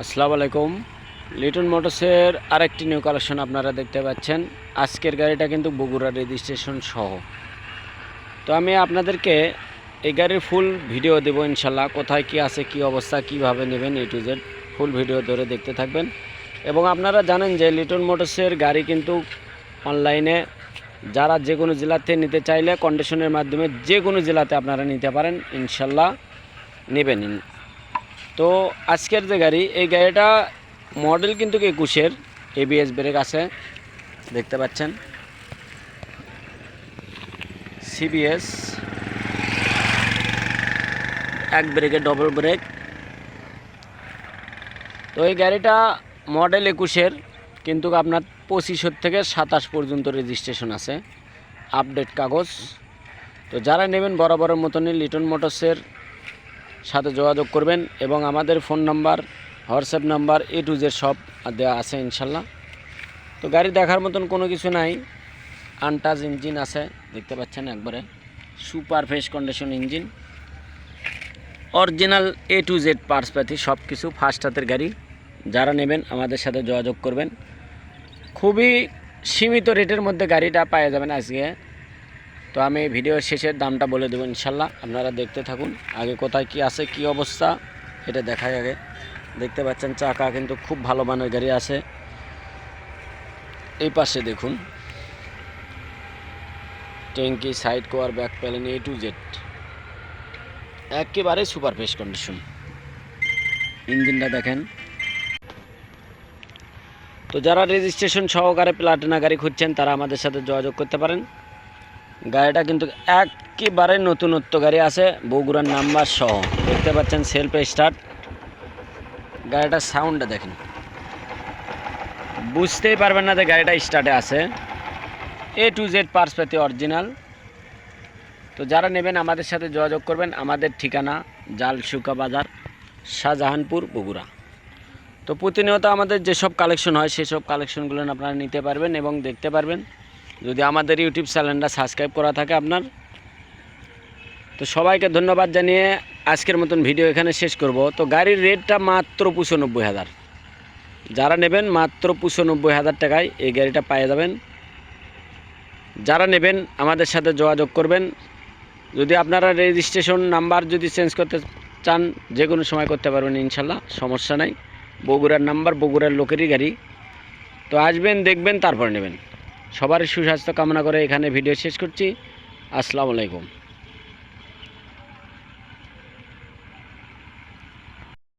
আসসালামু আলাইকুম। লিটন মোটরসের আরেকটি নিউ কালেকশন আপনারা দেখতে পাচ্ছেন। আজকের গাড়িটা কিন্তু বগুড়া রেজিস্ট্রেশন সহ। তো আমি আপনাদেরকে এই গাড়ির ফুল ভিডিও দেবো ইনশাল্লাহ, কোথায় কি আছে, কি অবস্থা, কীভাবে নেবেন A to Z full video ধরে দেখতে থাকবেন। এবং আপনারা জানেন যে লিটন মোটরসের গাড়ি কিন্তু অনলাইনে যারা যে কোনো জেলাতে নিতে চাইলে কন্ডিশনের মাধ্যমে যে কোনো জেলাতে আপনারা নিতে পারেন, ইনশাল্লাহ নেবেন। তো আজকের যে গাড়ি, এই গাড়িটা মডেল কিন্তু একুশের? এবিএস ব্রেক আছে। দেখতে পাচ্ছেন। সিবিএস এক ব্রেকে ডবল ব্রেক তো এই গাড়িটা মডেল একুশের, কিন্তু আপনার পঁচিশের থেকে সাতাশ পর্যন্ত রেজিস্ট্রেশন আছে। আপডেট কাগজ। তো যারা নেবেন বরাবরের মতনই লিটন মোটরসের সাথে যোগাযোগ করবেন এবং আমাদের phone number, WhatsApp number A to Z সব দেওয়া আছে ইনশাল্লাহ। তো গাড়ি দেখার মতন কোনো কিছু নাই। আনটাজ ইঞ্জিন আছে, দেখতে পাচ্ছেন একবারে। Super fresh condition engine. Original A to Z parts পাতি সব কিছু ফার্স্ট হাতের গাড়ি। যারা নেবেন আমাদের সাথে যোগাযোগ করবেন। খুবই সীমিত রেটের মধ্যে গাড়িটা পাওয়া যাবেন আজকে। তো আমি ভিডিওর শেষের দামটা বলে দেবো ইনশাল্লাহ। আপনারা দেখতে থাকুন, আগে কোথায় কি আছে, কি অবস্থা, এটা দেখাই আগে। দেখতে পাচ্ছেন, চাকা কিন্তু খুব ভালো মানের গাড়ি আছে। এই পাশে দেখুন, ট্যাঙ্কি সাইড কোয়ার ব্যাক প্যালেন এ টু জেড একেবারে সুপার কন্ডিশন ইঞ্জিনটা দেখেন। তো যারা রেজিস্ট্রেশন সহকারে প্লাটিনা গাড়ি খুঁজছেন, তারা আমাদের সাথে যোগাযোগ করতে পারেন। গাড়িটা কিন্তু একেবারে নতুনত্ব গাড়ি আছে, বগুড়ার নাম্বার সহ। দেখতে পাচ্ছেন সেলফ স্টার্ট গাড়িটার সাউন্ডটা দেখেন। বুঝতেই পারবেন না যে গাড়িটা স্টার্টে আছে। এ টু জেড পার্স পেতে অরিজিনাল তো যারা নেবেন আমাদের সাথে যোগাযোগ করবেন, আমাদের ঠিকানা জালসুকা বাজার, শাহজাহানপুর, বগুড়া। তো প্রতিনিয়ত আমাদের যেসব কালেকশন হয়, সেসব কালেকশনগুলো আপনারা নিতে পারবেন এবং দেখতে পারবেন। যদি আমাদের ইউটিউব চ্যানেলটা সাবস্ক্রাইব করা থাকে আপনার। তো সবাইকে ধন্যবাদ জানিয়ে আজকের মতন ভিডিও এখানে শেষ করব। তো গাড়ির রেটটা মাত্র পঁচানব্বই হাজার। যারা নেবেন মাত্র পঁচানব্বই হাজার টাকায় এই গাড়িটা পেয়ে যাবেন। যারা নেবেন আমাদের সাথে যোগাযোগ করবেন। যদি আপনারা রেজিস্ট্রেশন নাম্বার যদি চেঞ্জ করতে চান, যে কোনো সময় করতে পারবেন ইনশাল্লাহ, সমস্যা নাই। বগুড়ার নাম্বার, বগুড়ার লোকেরই গাড়ি। তো আসবেন, দেখবেন, তারপর নেবেন। সবার সুস্বাস্থ্য কামনা করে এখানে ভিডিও শেষ করছি। আসসালামু আলাইকুম।